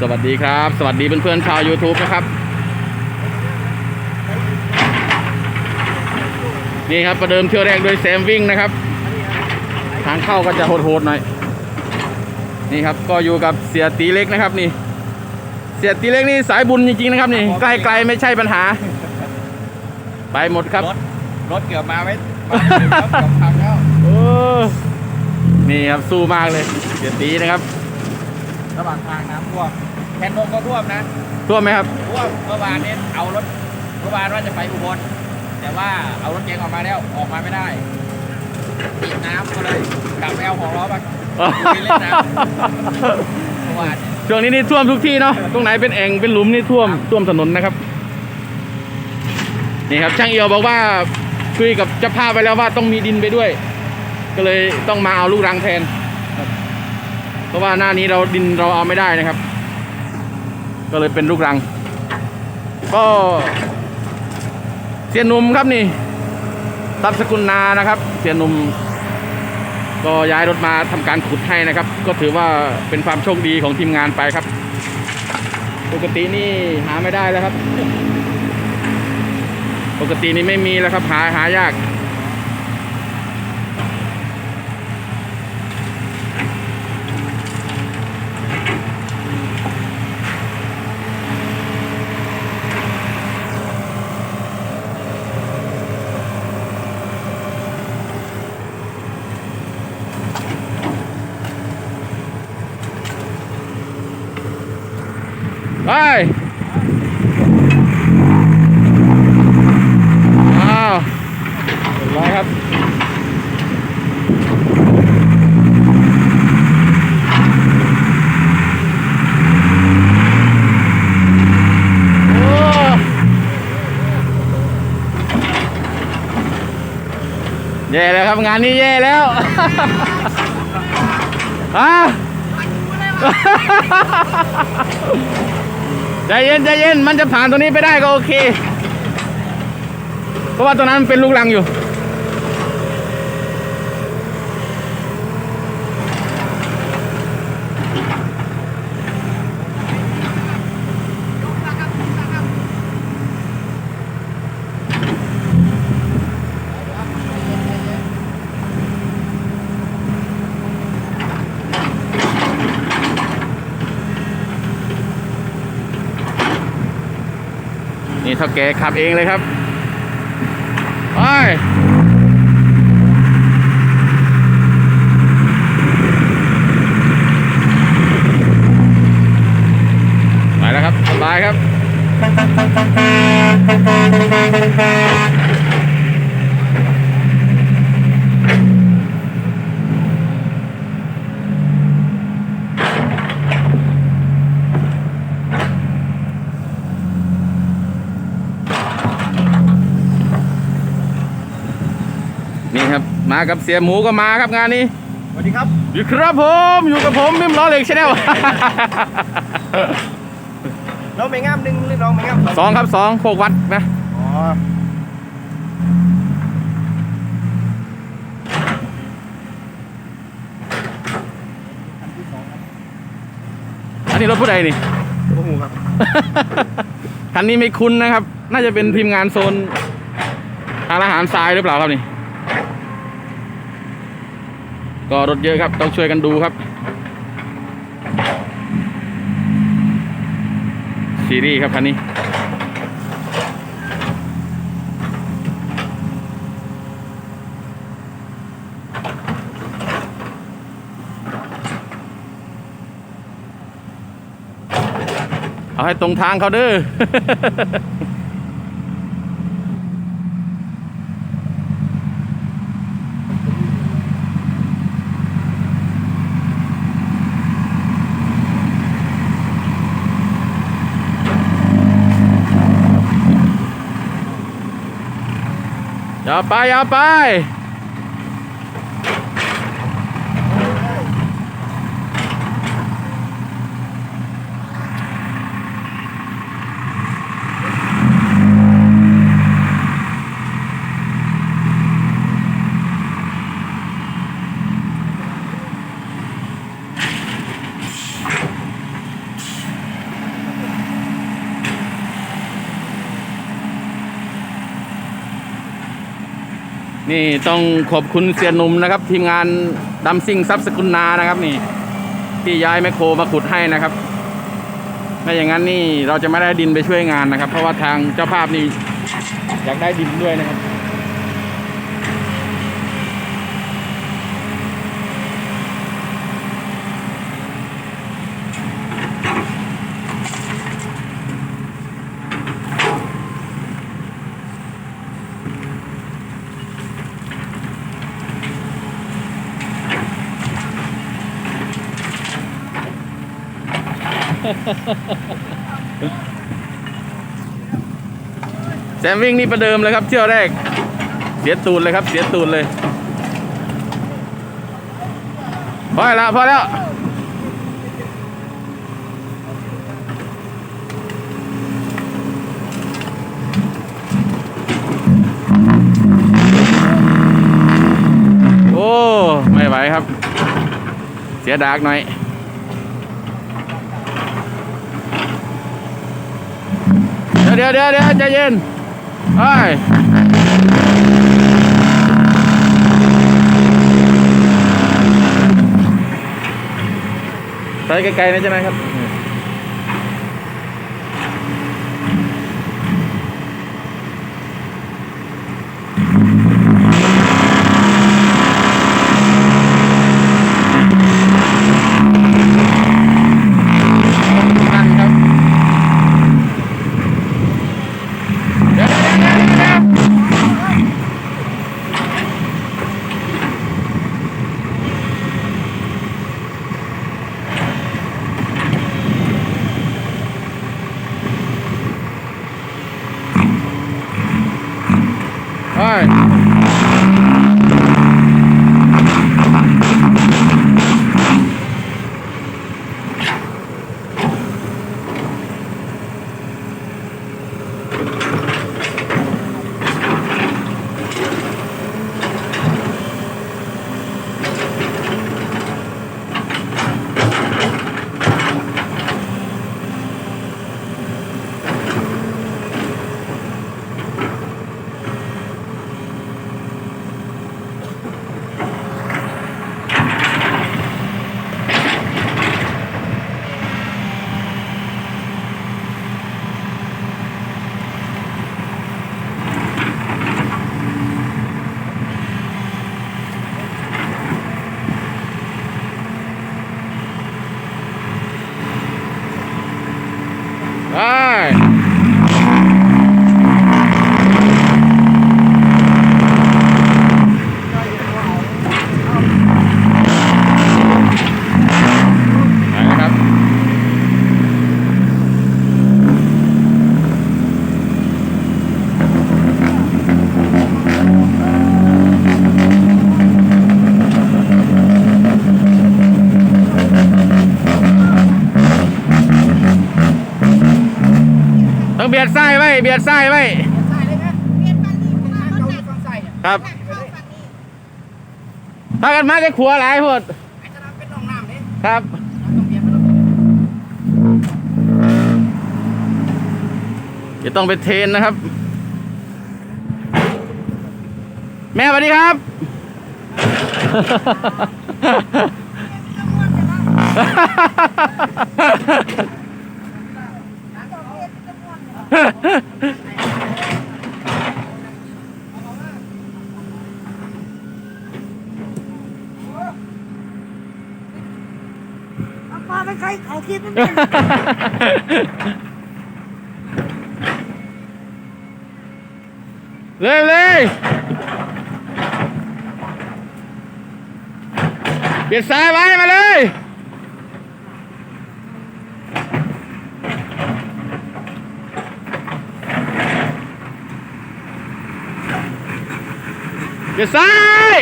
สวัสดีครับ สวัสดีเพื่อนๆชาว YouTube นะครับ นี่ครับประเดิมเที่ยวแรกด้วยแซมวิ่งนะครับ ทางเข้าก็จะโหดๆหน่อยนี่ครับก็อยู่กับเสียตีเล็กนะครับนี่ เสียตีเล็กนี่สายบุญจริงๆนะครับนี่ใกล้ๆไม่ใช่ปัญหา ไปหมดครับ รถรถเกือบมาไม่มาถึงครับเกือบพังแล้วโอ้นี่ครับสู้มากเลยเสียตีนะครับ ระหว่างทางน้ำท่วม แคนนงก็ท่วมนะท่วมไหมครับท่วมเมื่อวานนี้เอารถเมื่อวานว่าจะไปอุบลแต่ว่าเอารถเก๋งออกมาแล้วออกมาไม่ได้ติดน้ำก็เลยกลับไปเอาของล้อมาไปเล่นน้ำเมื่อวานเนี่ยช่วงนี้นี่ท่วมทุกที่เนาะตรงไหนเป็นแอ่งเป็นหลุมนี่ท่วมท่วมถนนนะครับนี่ครับช่างเอียวบอกว่าคุยกับเจ้าภาพไปแล้วว่าต้องมีดินไปด้วย ก็เลยต้องมาเอาลูกรังแทนครับเพราะว่าหน้านี้เราดินเราเอาไม่ได้นะครับ ก็เลยเป็นลูกรัง ก็เสียนุ่มครับนี่ทรัพย์สกุลนานะครับ เสียนุ่มก็ย้ายรถมาทำการขุดให้นะครับ ก็ถือว่าเป็นความโชคดีของทีมงานไปครับ ปกตินี่หาไม่ได้แล้วครับ ปกตินี่ไม่มีแล้วครับ หาหายาก ไปอ้าว เรียบร้อยครับแย่แล้วครับงานนี้แย่แล้วฮะใจเย็นใจเย็นมันจะผ่านตัวนี้ไปได้ก็โอเค เพราะว่าตัวนั้นมันเป็นลูกรังอยู่ เท่าแกขับเองเลยครับไปไปแล้วครับสบายครับ นี่ครับ มากับเสียหมูก็มาครับงานนี้สวัสดีครับอยู่ครับผมอยู่กับผมมิมล้อเหล็กชาแนลน้องไม่งามหนึ่งหรือน้องไม่งามสองครับสองโคกวัดนะอ๋ออันนี้รถผู้ใดนี่โอ้โหครับ คันนี้ไม่คุ้นนะครับ น่าจะเป็นทีมงานโซนทางอาหารทรายหรือเปล่าครับนี่ ก็รถเยอะครับ ต้องช่วยกันดูครับ ซีรีส์ครับคันนี้เอาให้ตรงทางเขาเด้อ อย่าไนี่ต้องขอบคุณเสียหนุ่มนะครับ ทีมงานดัมซิ่งซับสกุลนานะครับนี่ ที่ย้ายแมคโครมาขุดให้นะครับไม่อย่างนั้นนี่เราจะไม่ได้ดินไปช่วยงานนะครับ เพราะว่าทางเจ้าภาพนี่อยากได้ดินด้วยนะครับ แซมวิ่งนี่ประเดิมเลยครับเที่ยวแรก เสียตูนเลยครับ เสียตูนเลยพอแล้วพอแล้วโอ้ ไม่ไหวครับ เสียดากหน่อย เดี๋ยวเดี๋ยวเดี๋ยวใจเย็นไปไปไกลๆนะใช่ไหมครับ บียดไส้ไว้เบียดไส้ไว้ ใส่เลยไหมเปลี่ยนฝั่งนี้เป็นทางเกาหลีฝั่งใส่เนี่ยครับไปเลยถ้ากันมาจะขัวหลายพดไอ้จะรับเป็นน้องน้ำเนี่ยครับต้องเปลี่ยนไปแล้วจะต้องไปเทรนนะครับ แม่สวัสดีครับเอา ปลาไปใครเขาคิดมันเลยเลยเบียดซ้ายไว้มาเลย เบียดซ้าย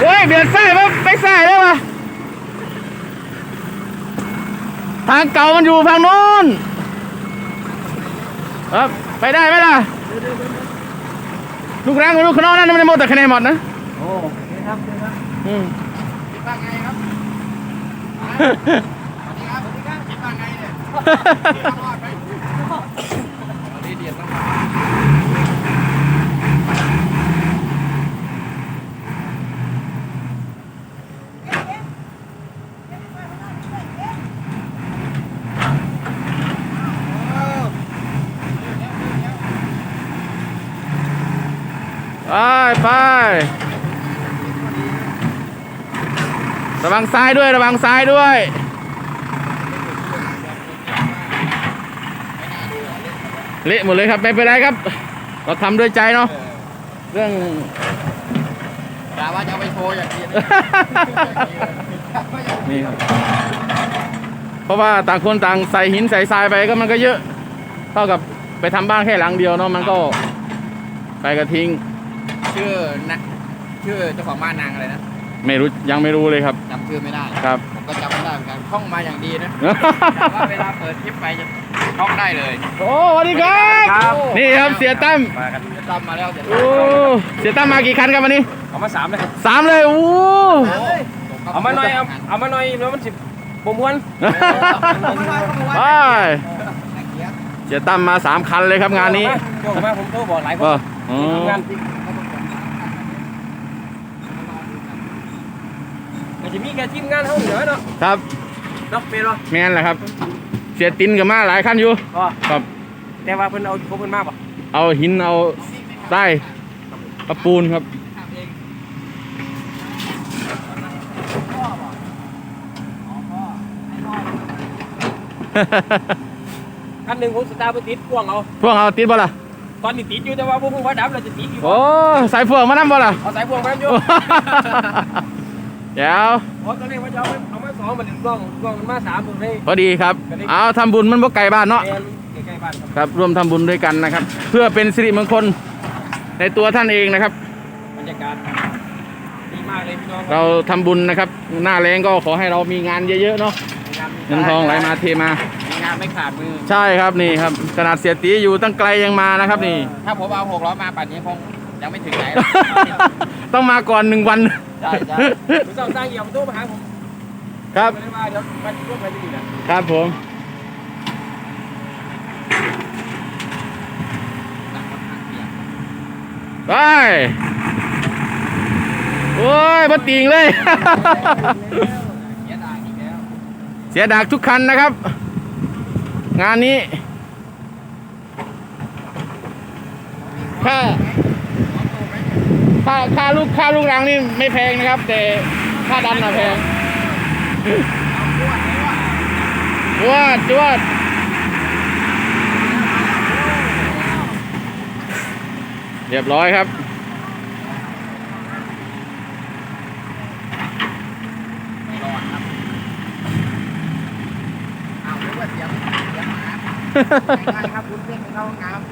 โอ้ยเบียดซ้ายมาไปซ้ายได้ปะทางเก่ามันอยู่ทางโน้นครับไปได้ไหมล่ะลูกแรงกับลูกขนองนั่นไม่ได้หมดแต่คะแนนหมดนะโอ้นี่ครับนี่ครับอืมคิดว่าไงครับสวัสดีครับสวัสดีครับคิดว่าไงเนี่ยรอดไหม ตอนนี้เดียนต้อง ไปไป ระวังซ้ายด้วย ระวังซ้ายด้วย เละหมดเลยครับ ไม่เป็นไรครับ เราทำด้วยใจเนาะ เรื่องกะว่าจะเอาไปโชว์อย่างเดียวนี่ครับ เพราะว่าต่างคนต่างใส่หินใส่ทรายไปก็มันก็เยอะ เท่ากับไปทำบ้านแค่หลังเดียวเนาะมันก็ไปกระทิ้ง ชื่อนะชื่อเจ้าของบ้านนางอะไรนะไม่รู้ยังไม่รู้เลยครับจำชื่อไม่ได้ครับ ผมก็จำไม่ได้เหมือนกันท่องมาอย่างดีนะแต่ว่าเวลาเปิดคลิปไปจะท่องได้เลย โอ้สวัสดีครับ ครับนี่ครับเสียตั้มมากันจะจำมาแล้วเดี๋ยวโอ้เสียตั้มมากี่คันครับวันนี้เอามาสามเลยครับสามเลยโอ้เอามาหน่อยเอาเอามาหน่อยแล้วมันสิบบ่มวนไปเสียตั้มมาสามคันเลยครับงานนี้โยกมาผมโทรบอกหลายคก็นอ๋องาน มันจะมีแค่ทีมงานเท่าเหนือเนาะครับเนาะเป็นเนาะแมนแหละครับ เสียตินกับมาหลายคันอยู่ก็ครับ แต่ว่าเพิ่นเอาพวกเพิ่นมากป่ะเอาหินเอาใต้เอาปูนครับคันหนึ่งผมสตาร์ทบ่ติดพ่วงเอาพวกเอาติดบ่ล่ะตอนนี้ติดอยู่แต่ว่าพวกผมว่าดับแล้วจะติดอยู่โอ้สายพวงมานั่บ่ล่ะเอาสายพ่วงมาอยู่ เดี๋ยวเพราะตอนนี้ว่าจะเอาไปเอามาสองมันถึงกล้องกล้องมันมาสามผมให้พอดีครับเอาทำบุญมันบ่ไกลบ้านเนาะแอนใกล้ๆบ้านครับครับร่วมทำบุญด้วยกันนะครับ เพื่อเป็นสิริมงคลในตัวท่านเองนะครับ บรรยากาศดีมากเลยพี่น้องเราทำบุญนะครับ หน้าแรงก็ขอให้เรามีงานเยอะๆเนาะเงินทองไหลมาเทมา มีงานไม่ขาดมือใช่ครับนี่ครับขนาดเสียตีอยู่ตั้งไกลยังมานะครับนี่ ถ้าผมเอาหกล้อมาป่านนี้คงยังไม่ถึงไหนหรอก ต้องมาก่อนหนึ่งวันใช่ใช่ผมต้องสร้างเหี่ยวประตูมาหาผมครับไม่ได้ว่าเดี๋ยวมันร่วมไปที่นี่นะครับผมไปโอ้ยบัติงเลย เสียดายอีกแล้วเสียดากทุกคันนะครับ งานนี้ค่า ค่าค่าลูกค่าลูกรังนี่ไม่แพงนะครับ แต่ค่าดันน่ะแพงจวดจวดเรียบร้อยครับไม่รอดครับเอาเรียกว่าเสียงเสียงหมาง่ายๆครับคุณเพ่งไปเข้าห้องน้ำ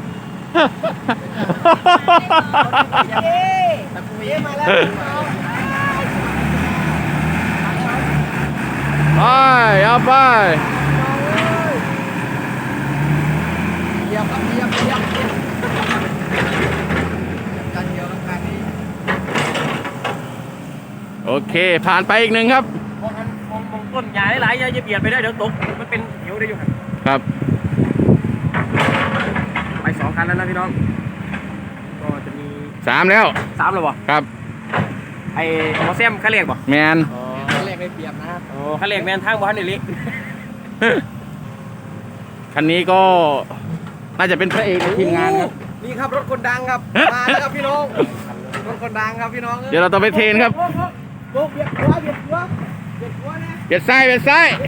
ตะกุยมาแล้ว ไปเอาไปเยี่ยมครับเยี่ยมเยี่ยมเยี่ยมกันเดียวกันคันนี้โอเค ผ่านไปอีกหนึ่งครับมองมองมองต้นใหญ่หลายอย่าเบียดไปได้เดี๋ยวตกมันเป็นเหวได้อยู่ครับ ครับ ไปสองคันแล้วนะพี่น้อง สามแล้วสามแล้วบ่ครับไอ้หมอแซมค่าเรียกบ่แมนอ๋อค่าเรียกได้เปรียบนะครับโอ้ค่าเรียกแมนทางบ่ทันได้เลิคันนี้ก็น่าจะเป็นพระเอกในทีมงานครับนี่ครับรถคนดังครับมาแล้วครับพี่น้องรถคนดังครับพี่น้องเดี๋ยวเราต้องไปเทรนครับโบกเบียดหัวเบียดหัวเบียดหัวนะเบียดซ้ายเบียดซ้ายไป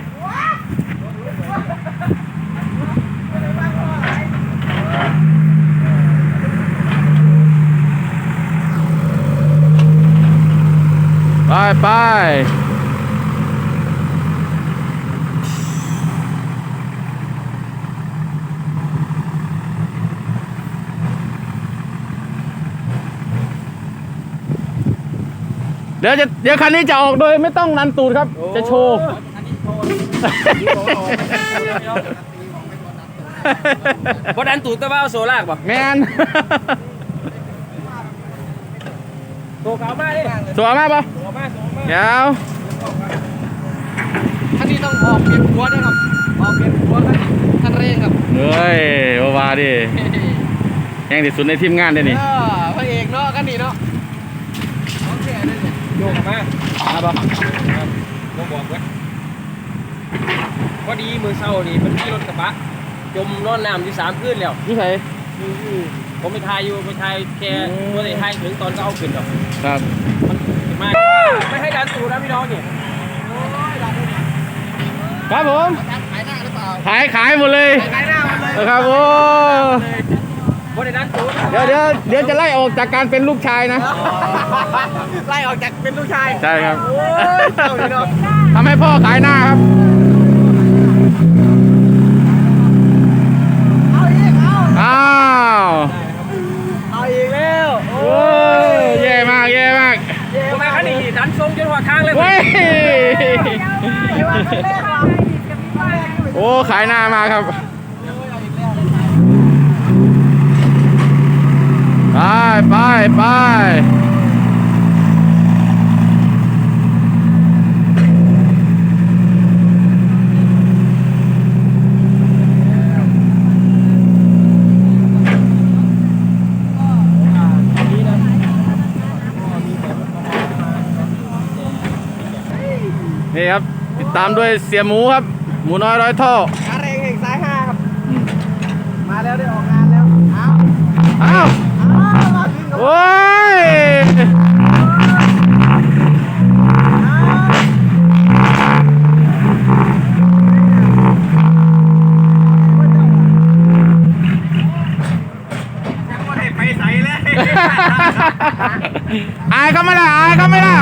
ไปเดี๋ยวจะเดี๋ยวคันนี้จะออกโดยไม่ต้องนันตูดครับ จะโชว์อันนี้โชว์บ่ดันตูดแต่ว่าเอาโซลากบ่แมนโซขาวมาดิสวยมากปะโซมาโซมา เดี๋ยวท่านนี้ต้องออกเบียดหัวนะครับออกเบียดหัวกันท่านเร่งครับเฮ้ยบาวาดิแห่งที่สุดในทีมงานเลยนี่เออพระเอกเนาะกันนี่เนาะโอเคนั่นเนี่ยโยกมามาปะบ่บอกเว้ยพอดีมือเช้านี่มันมีรถกระบะจมนอนน้ำอยู่สามคืนแล้วนี่ใครอยู่อยู่ผมไปทายอยู่ไปทายแกตัวไหนทายถึงตอนก็เอาขึ้นหรอกครับ มันมากไม่ให้ดันตูนะพี่น้องเนี่ยครับผมขายหน้าหรือเปล่าขายขายหมดเลยขายหน้ามันเลยนะครับโอ้บนดันตูเดี๋ยวเดี๋ยวเดี๋ยวจะไล่ออกจากการเป็นลูกชายนะไล่ออกจากเป็นลูกชายใช่ครับโอ้ยเจ้าพี่น้องทำให้พ่อขายหน้าครับเอาอีกเอาอ้าวเอาอีกแล้วโอ้โอ้ยแย่มากแย่มาก งจนหัวทางเลยเว้ยยว่าครั้งแรกเหรอโอ้ขายหน้ามาครับไปไปไป ติดตามด้วยเสียหมูครับ หมูน้อยร้อยท่อขาแรงแห่งสายห้าครับ มาแล้วได้ออกงานแล้วเอาอ้าวเอามาถึงกับโอ้ยไปใส่เลย อายเขาไหม่ล่ะอายเขาไหม่ล่ะ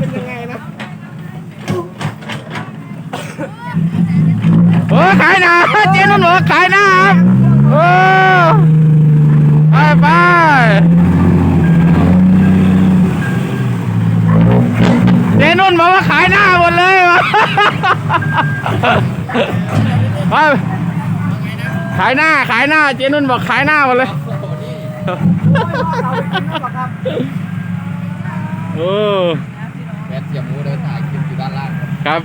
เป็นยังไงนะโอ้ขายหนาเจ๊นุ่นบอกว่าขายหน้าครับโอ้ไปไปเจ๊นุ่นบอกว่าขายหน้าหมดเลยวะไปขายหน้าขายหน้าเจ๊นุ่นบอกขายหน้าหมดเลย โอ้แบทเสียหมูเดินถ่ายคลิปอยู่ด้านล่างครับ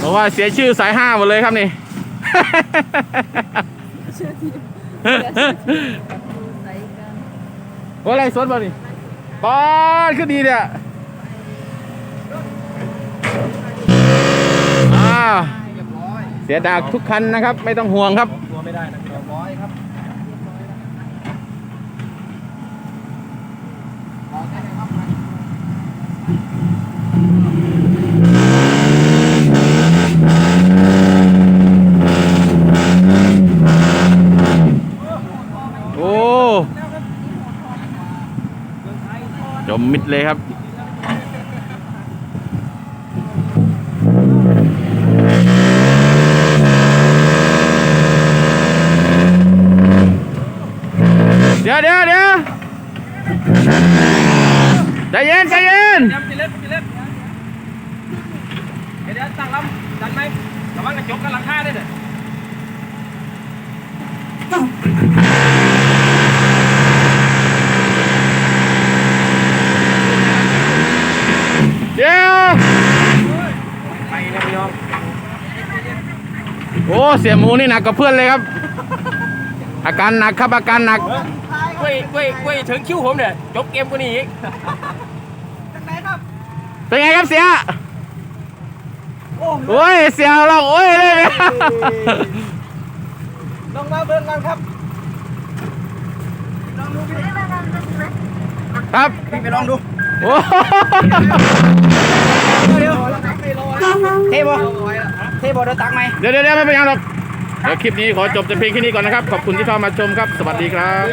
บอกว่าเสียชื่อสายห้าหมดเลยครับนี่โอ้อะไรสดบ่นี่ปอนขึ้นดีเนี่ยอ้าวเรียบร้อยเสียดากทุกคันนะครับ ไม่ต้องห่วงครับ ตัวไม่ได้นะพี่น้เรีอยงบร้อยครับออกได้เลยครับ โอ้ จมมิดเลยครับเดี๋ยวเดี๋ยวเดี๋ยวใจเย็นใจเย็นเดี๋ยวพี่เล็กพี่เล็กเดี๋ยเดี๋ยวตั้งลำดันไหมระวังกระจกกับหลังคาด้วยเด้อ อ้เสียหมูนี่หนักกว่าเพื่อนเลยครับ อาการหนักครับอาการหนักกล้วยกล้วยกล้วยถึงคิ้วผมเนี่ยจบเกมกว่านี้อีกจังไหนครับเป็นไงครับเสียโอ้โอ้ยเสียเราโอ้ยเลยลองมาเบิ่งกันครับลองดูพี่ครับพี่ไปลองดูโอ้ เดี๋ยวเทบอเทบอเดินตักไหมเดี๋ยวเดี๋ยวเดี๋ยวไม่เป็นไรหรอก เดี๋ยวคลิปนี้ขอจบแต่เพียงแค่นี้ก่อนนะครับ ขอบคุณที่เข้ามาชมครับ สวัสดีครับ